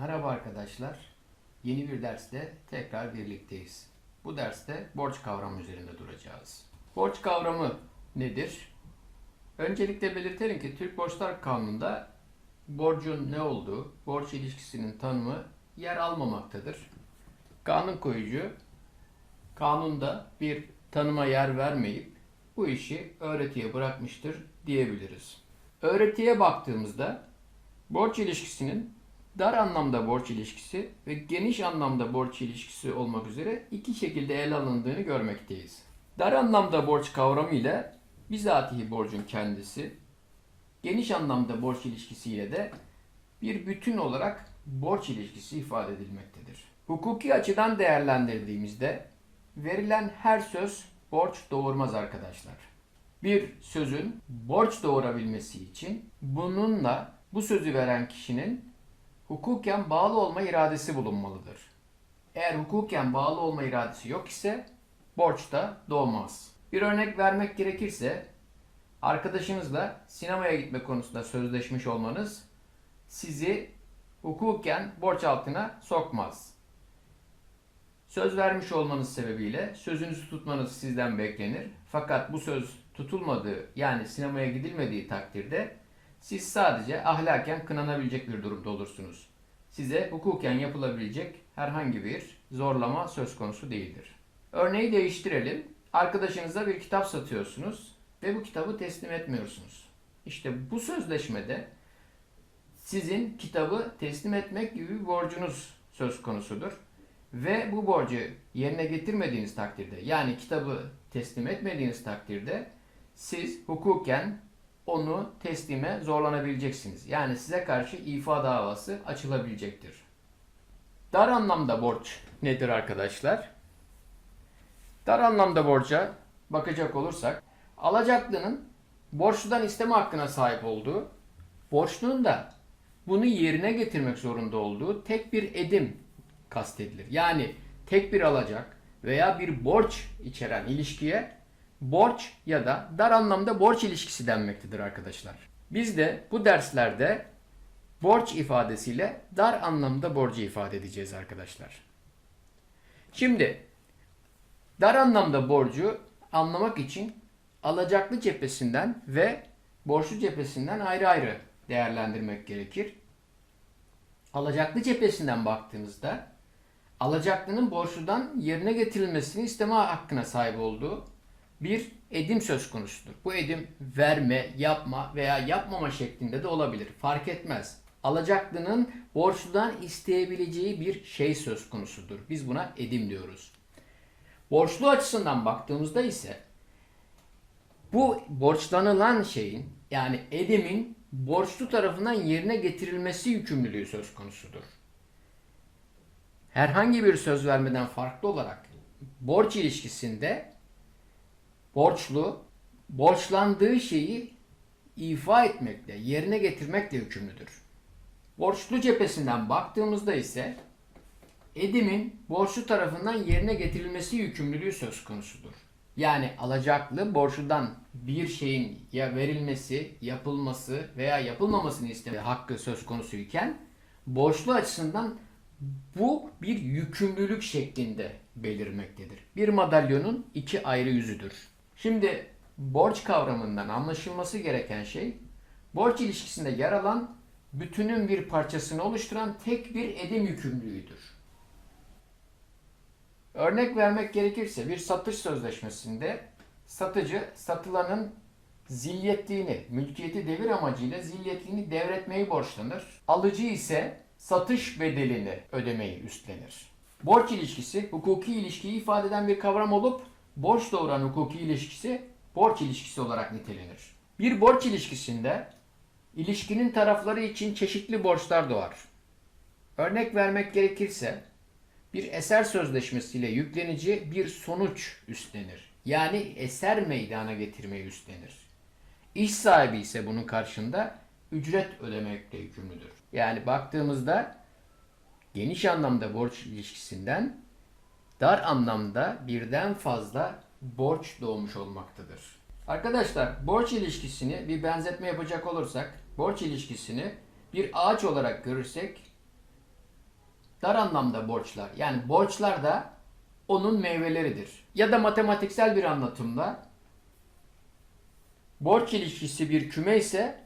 Merhaba arkadaşlar. Yeni bir derste tekrar birlikteyiz. Bu derste borç kavramı üzerinde duracağız. Borç kavramı nedir? Öncelikle belirtelim ki Türk Borçlar Kanunu'nda borcun ne olduğu, borç ilişkisinin tanımı yer almamaktadır. Kanun koyucu kanunda bir tanıma yer vermeyip bu işi öğretiye bırakmıştır diyebiliriz. Öğretiye baktığımızda borç ilişkisinin dar anlamda borç ilişkisi ve geniş anlamda borç ilişkisi olmak üzere iki şekilde ele alındığını görmekteyiz. Dar anlamda borç kavramı ile bizatihi borcun kendisi, geniş anlamda borç ilişkisiyle de bir bütün olarak borç ilişkisi ifade edilmektedir. Hukuki açıdan değerlendirdiğimizde verilen her söz borç doğurmaz arkadaşlar. Bir sözün borç doğurabilmesi için bununla bu sözü veren kişinin hukuken bağlı olma iradesi bulunmalıdır. Eğer hukuken bağlı olma iradesi yok ise borç da doğmaz. Bir örnek vermek gerekirse arkadaşınızla sinemaya gitme konusunda sözleşmiş olmanız sizi hukuken borç altına sokmaz. Söz vermiş olmanız sebebiyle sözünüzü tutmanız sizden beklenir. Fakat bu söz tutulmadığı yani sinemaya gidilmediği takdirde siz sadece ahlaken kınanabilecek bir durumda olursunuz. Size hukuken yapılabilecek herhangi bir zorlama söz konusu değildir. Örneği değiştirelim. Arkadaşınıza bir kitap satıyorsunuz ve bu kitabı teslim etmiyorsunuz. İşte bu sözleşmede sizin kitabı teslim etmek gibi bir borcunuz söz konusudur. Ve bu borcu yerine getirmediğiniz takdirde yani kitabı teslim etmediğiniz takdirde siz hukuken onu teslime zorlanabileceksiniz. Yani size karşı ifa davası açılabilecektir. Dar anlamda borç nedir arkadaşlar? Dar anlamda borca bakacak olursak alacaklının borçludan isteme hakkına sahip olduğu, borçlunun da bunu yerine getirmek zorunda olduğu tek bir edim kastedilir. Yani tek bir alacak veya bir borç içeren ilişkiye borç ya da dar anlamda borç ilişkisi denmektedir arkadaşlar. Biz de bu derslerde borç ifadesiyle dar anlamda borcu ifade edeceğiz arkadaşlar. Şimdi dar anlamda borcu anlamak için alacaklı cephesinden ve borçlu cephesinden ayrı ayrı değerlendirmek gerekir. Alacaklı cephesinden baktığımızda alacaklının borçludan yerine getirilmesini isteme hakkına sahip olduğu bir edim söz konusudur. Bu edim verme, yapma veya yapmama şeklinde de olabilir. Fark etmez. Alacaklının borçludan isteyebileceği bir şey söz konusudur. Biz buna edim diyoruz. Borçlu açısından baktığımızda ise bu borçlanılan şeyin yani edimin borçlu tarafından yerine getirilmesi yükümlülüğü söz konusudur. Herhangi bir söz vermeden farklı olarak borç ilişkisinde borçlu borçlandığı şeyi ifa etmekle, yerine getirmekle yükümlüdür. Borçlu cephesinden baktığımızda ise edimin borçlu tarafından yerine getirilmesi yükümlülüğü söz konusudur. Yani alacaklı borçludan bir şeyin ya verilmesi, yapılması veya yapılmamasını isteme hakkı söz konusuyken borçlu açısından bu bir yükümlülük şeklinde belirmektedir. Bir madalyonun iki ayrı yüzüdür. Şimdi borç kavramından anlaşılması gereken şey borç ilişkisinde yer alan bütünün bir parçasını oluşturan tek bir edim yükümlülüğüdür. Örnek vermek gerekirse bir satış sözleşmesinde satıcı satılanın zilyetliğini, mülkiyeti devir amacıyla zilyetliğini devretmeyi borçlanır. Alıcı ise satış bedelini ödemeyi üstlenir. Borç ilişkisi hukuki ilişkiyi ifade eden bir kavram olup borç doğuran hukuki ilişkisi borç ilişkisi olarak nitelenir. Bir borç ilişkisinde ilişkinin tarafları için çeşitli borçlar doğar. Örnek vermek gerekirse bir eser sözleşmesiyle yüklenici bir sonuç üstlenir. Yani eser meydana getirmeyi üstlenir. İş sahibi ise bunun karşında ücret ödemekle yükümlüdür. Yani baktığımızda geniş anlamda borç ilişkisinden dar anlamda birden fazla borç doğmuş olmaktadır. Arkadaşlar borç ilişkisini bir benzetme yapacak olursak borç ilişkisini bir ağaç olarak görürsek dar anlamda borçlar yani borçlar da onun meyveleridir. Ya da matematiksel bir anlatımla borç ilişkisi bir küme ise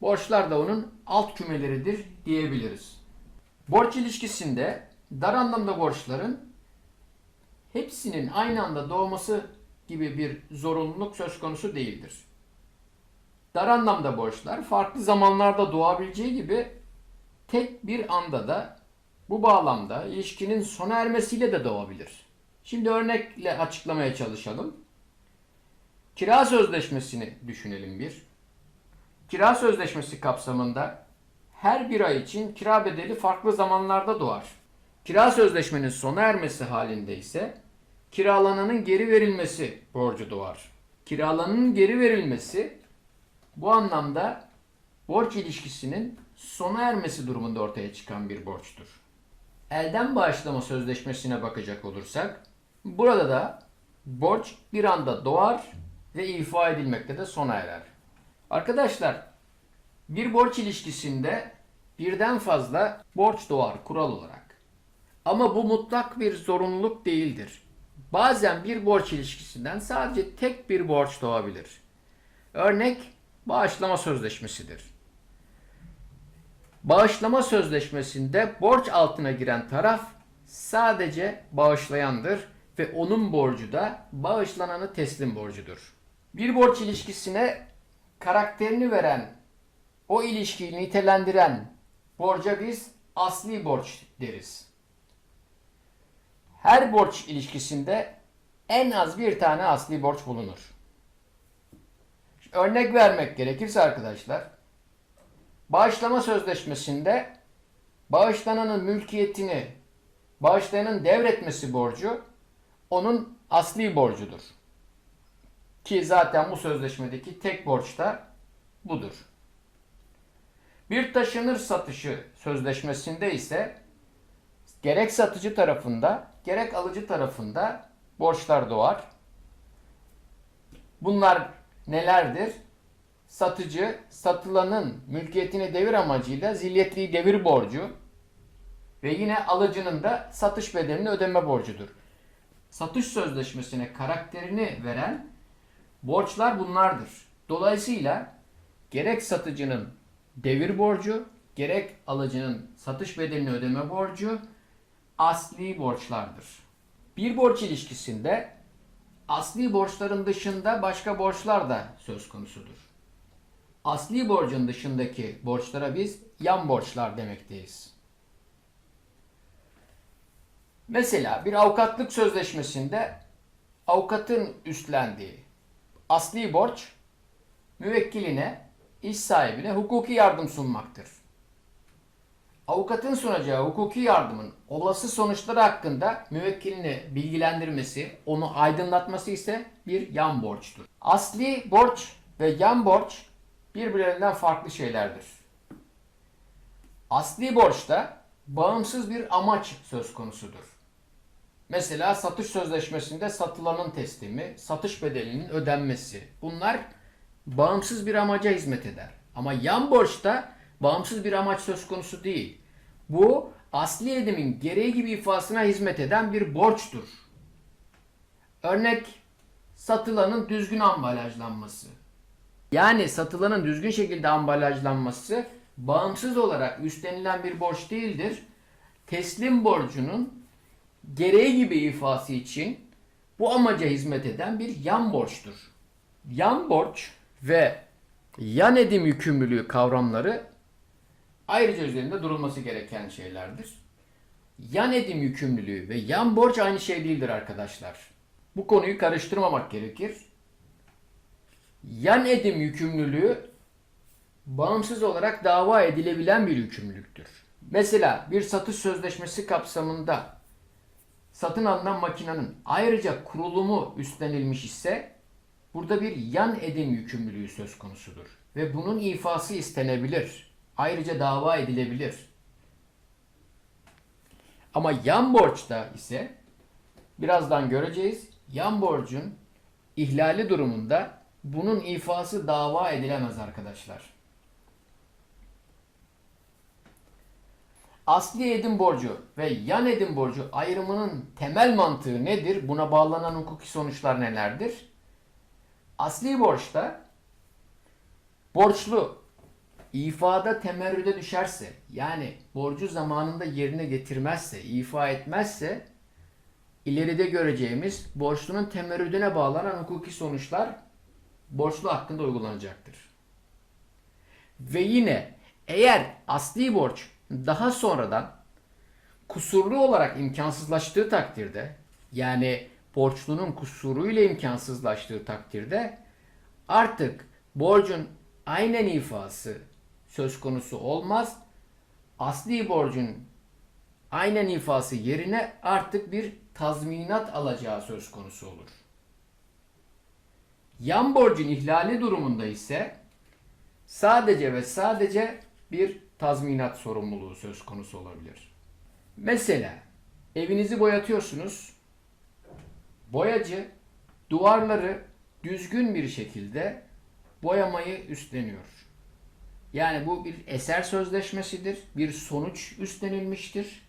borçlar da onun alt kümeleridir diyebiliriz. Borç ilişkisinde dar anlamda borçların hepsinin aynı anda doğması gibi bir zorunluluk söz konusu değildir. Dar anlamda borçlar farklı zamanlarda doğabileceği gibi tek bir anda da bu bağlamda ilişkinin sona ermesiyle de doğabilir. Şimdi örnekle açıklamaya çalışalım. Kira sözleşmesini düşünelim bir. Kira sözleşmesi kapsamında her bir ay için kira bedeli farklı zamanlarda doğar. Kira sözleşmenin sona ermesi halinde ise kiralananın geri verilmesi borcu doğar. Kiralananın geri verilmesi bu anlamda borç ilişkisinin sona ermesi durumunda ortaya çıkan bir borçtur. Elden bağışlama sözleşmesine bakacak olursak burada da borç bir anda doğar ve ifa edilmekte de sona erer. Arkadaşlar bir borç ilişkisinde birden fazla borç doğar kural olarak. Ama bu mutlak bir zorunluluk değildir. Bazen bir borç ilişkisinden sadece tek bir borç doğabilir. Örnek bağışlama sözleşmesidir. Bağışlama sözleşmesinde borç altına giren taraf sadece bağışlayandır ve onun borcu da bağışlananı teslim borcudur. Bir borç ilişkisine karakterini veren, o ilişkiyi nitelendiren borca biz asli borç deriz. Her borç ilişkisinde en az bir tane asli borç bulunur. Örnek vermek gerekirse arkadaşlar, bağışlama sözleşmesinde bağışlananın mülkiyetini bağışlayanın devretmesi borcu onun asli borcudur. Ki zaten bu sözleşmedeki tek borç da budur. Bir taşınır satışı sözleşmesinde ise gerek satıcı tarafında gerek alıcı tarafında borçlar doğar. Bunlar nelerdir? Satıcı satılanın mülkiyetini devir amacıyla zilyetliği devir borcu ve yine alıcının da satış bedelini ödeme borcudur. Satış sözleşmesine karakterini veren borçlar bunlardır. Dolayısıyla gerek satıcının devir borcu, gerek alıcının satış bedelini ödeme borcu asli borçlardır. Bir borç ilişkisinde asli borçların dışında başka borçlar da söz konusudur. Asli borcun dışındaki borçlara biz yan borçlar demekteyiz. Mesela bir avukatlık sözleşmesinde avukatın üstlendiği asli borç müvekkiline, iş sahibine hukuki yardım sunmaktır. Avukatın sunacağı hukuki yardımın olası sonuçları hakkında müvekkilini bilgilendirmesi, onu aydınlatması ise bir yan borçtur. Asli borç ve yan borç birbirlerinden farklı şeylerdir. Asli borçta bağımsız bir amaç söz konusudur. Mesela satış sözleşmesinde satılanın teslimi, satış bedelinin ödenmesi. Bunlar bağımsız bir amaca hizmet eder. Ama yan borçta bağımsız bir amaç söz konusu değil. Bu asli edimin gereği gibi ifasına hizmet eden bir borçtur. Örnek satılanın düzgün ambalajlanması. Yani satılanın düzgün şekilde ambalajlanması bağımsız olarak üstlenilen bir borç değildir. Teslim borcunun gereği gibi ifası için bu amaca hizmet eden bir yan borçtur. Yan borç ve yan edim yükümlülüğü kavramları ayrıca üzerinde durulması gereken şeylerdir. Yan edim yükümlülüğü ve yan borç aynı şey değildir arkadaşlar. Bu konuyu karıştırmamak gerekir. Yan edim yükümlülüğü bağımsız olarak dava edilebilen bir yükümlülüktür. Mesela bir satış sözleşmesi kapsamında satın alınan makinenin ayrıca kurulumu üstlenilmiş ise burada bir yan edim yükümlülüğü söz konusudur. Ve bunun ifası istenebilir. Ayrıca dava edilebilir. Ama yan borçta ise birazdan göreceğiz. Yan borcun ihlali durumunda bunun ifası dava edilemez arkadaşlar. asli edim borcu ve yan edim borcu ayrımının temel mantığı nedir? Buna bağlanan hukuki sonuçlar nelerdir? Asli borçta borçlu ifada temerrüde düşerse yani borcu zamanında yerine getirmezse, ifa etmezse ileride göreceğimiz borçlunun temerrüdüne bağlanan hukuki sonuçlar borçlu hakkında uygulanacaktır. Ve yine eğer asli borç daha sonradan kusurlu olarak imkansızlaştığı takdirde yani borçlunun kusuruyla imkansızlaştığı takdirde artık borcun aynen ifası söz konusu olmaz. Asli borcun aynen ifası yerine artık bir tazminat alacağı söz konusu olur. Yan borcun ihlali durumunda ise sadece ve sadece bir tazminat sorumluluğu söz konusu olabilir. Mesela evinizi boyatıyorsunuz. Boyacı duvarları düzgün bir şekilde boyamayı üstleniyor. Yani bu bir eser sözleşmesidir, bir sonuç üstlenilmiştir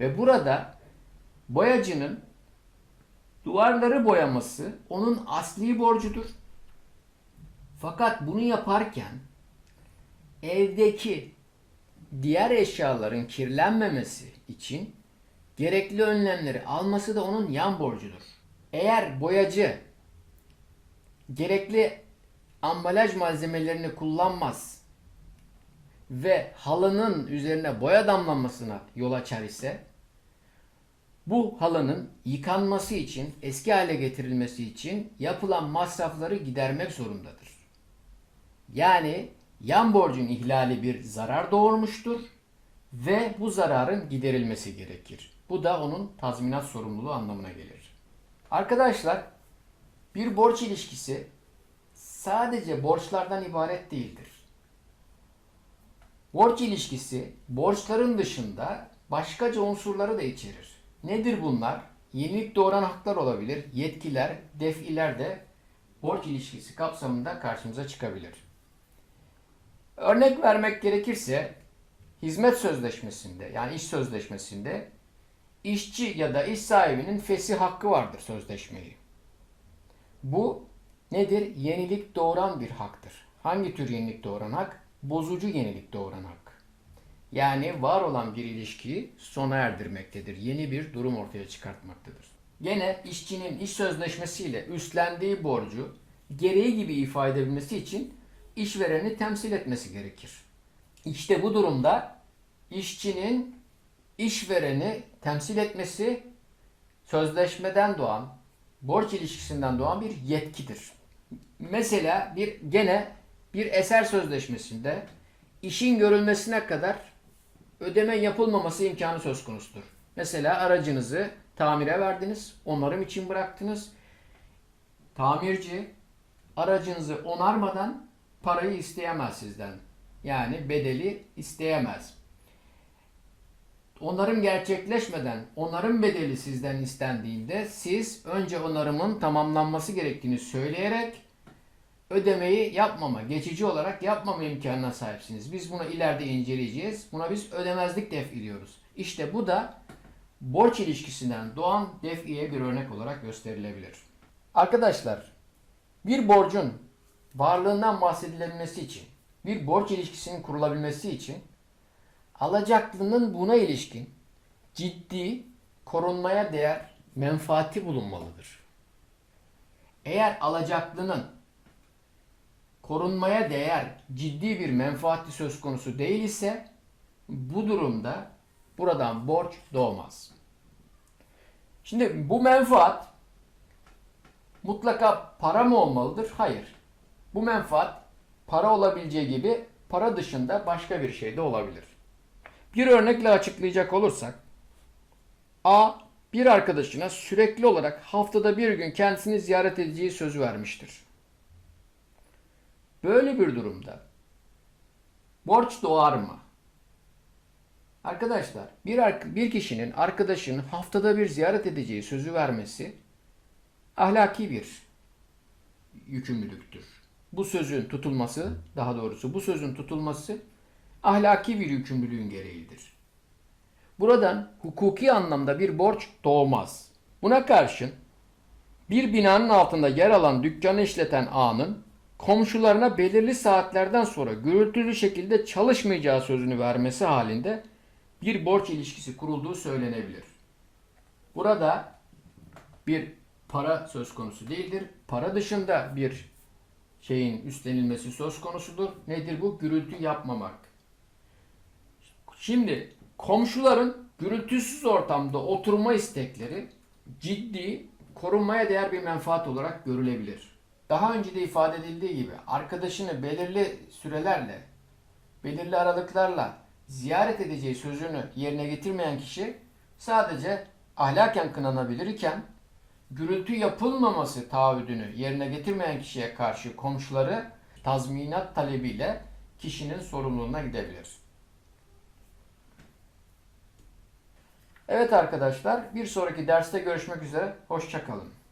ve burada boyacının duvarları boyaması onun asli borcudur. Fakat bunu yaparken evdeki diğer eşyaların kirlenmemesi için gerekli önlemleri alması da onun yan borcudur. Eğer boyacı gerekli ambalaj malzemelerini kullanmaz ve halının üzerine boya damlamasına yol açar ise bu halının yıkanması için, eski hale getirilmesi için yapılan masrafları gidermek zorundadır. Yani yan borcun ihlali bir zarar doğurmuştur ve bu zararın giderilmesi gerekir. Bu da onun tazminat sorumluluğu anlamına gelir. Arkadaşlar bir borç ilişkisi sadece borçlardan ibaret değildir. Borç ilişkisi borçların dışında başkaca unsurları da içerir. Nedir bunlar? Yenilik doğuran haklar olabilir, yetkiler, defiler de borç ilişkisi kapsamında karşımıza çıkabilir. Örnek vermek gerekirse hizmet sözleşmesinde yani iş sözleşmesinde işçi ya da iş sahibinin fesih hakkı vardır sözleşmeyi. Bu nedir? Yenilik doğuran bir haktır. Hangi tür yenilik doğuran hak? Bozucu yenilik doğuran hak. Yani var olan bir ilişkiyi sona erdirmektedir. Yeni bir durum ortaya çıkartmaktadır. Gene işçinin iş sözleşmesiyle üstlendiği borcu gereği gibi ifade edebilmesi için işvereni temsil etmesi gerekir. İşte bu durumda işçinin işvereni temsil etmesi sözleşmeden doğan, borç ilişkisinden doğan bir yetkidir. Mesela bir gene bir eser sözleşmesinde işin görülmesine kadar ödeme yapılmaması imkanı söz konusudur. Mesela aracınızı tamire verdiniz, onarım için bıraktınız. Tamirci aracınızı onarmadan parayı isteyemez sizden. Yani bedeli isteyemez. Onarım gerçekleşmeden onarım bedeli sizden istendiğinde siz önce onarımın tamamlanması gerektiğini söyleyerek ödemeyi yapmama, geçici olarak yapmama imkanına sahipsiniz. Biz bunu ileride inceleyeceğiz. Buna biz ödemezlik defi diyoruz. İşte bu da borç ilişkisinden doğan defiye bir örnek olarak gösterilebilir. Arkadaşlar, bir borcun varlığından bahsedilebilmesi için, bir borç ilişkisinin kurulabilmesi için alacaklının buna ilişkin ciddi, korunmaya değer menfaati bulunmalıdır. Eğer alacaklının korunmaya değer ciddi bir menfaati söz konusu değil ise bu durumda buradan borç doğmaz. Şimdi bu menfaat mutlaka para mı olmalıdır? Hayır. Bu menfaat para olabileceği gibi para dışında başka bir şey de olabilir. Bir örnekle açıklayacak olursak A bir arkadaşına sürekli olarak haftada bir gün kendisini ziyaret edeceği sözü vermiştir. Böyle bir durumda borç doğar mı? Arkadaşlar bir, bir kişinin arkadaşını haftada bir ziyaret edeceği sözü vermesi ahlaki bir yükümlülüktür. Bu sözün tutulması, daha doğrusu bu sözün tutulması ahlaki bir yükümlülüğün gereğidir. Buradan hukuki anlamda bir borç doğmaz. Buna karşın bir binanın altında yer alan dükkanı işleten ağanın komşularına belirli saatlerden sonra gürültülü şekilde çalışmayacağı sözünü vermesi halinde bir borç ilişkisi kurulduğu söylenebilir. Burada bir para söz konusu değildir. Para dışında bir şeyin üstlenilmesi söz konusudur. Nedir bu? Gürültü yapmamak. Şimdi komşuların gürültüsüz ortamda oturma istekleri ciddi, korunmaya değer bir menfaat olarak görülebilir. Daha önce de ifade edildiği gibi arkadaşını belirli sürelerle, belirli aralıklarla ziyaret edeceği sözünü yerine getirmeyen kişi sadece ahlaken kınanabilir iken gürültü yapılmaması taahhüdünü yerine getirmeyen kişiye karşı komşuları tazminat talebiyle kişinin sorumluluğuna gidebilir. Evet arkadaşlar bir sonraki derste görüşmek üzere. Hoşçakalın.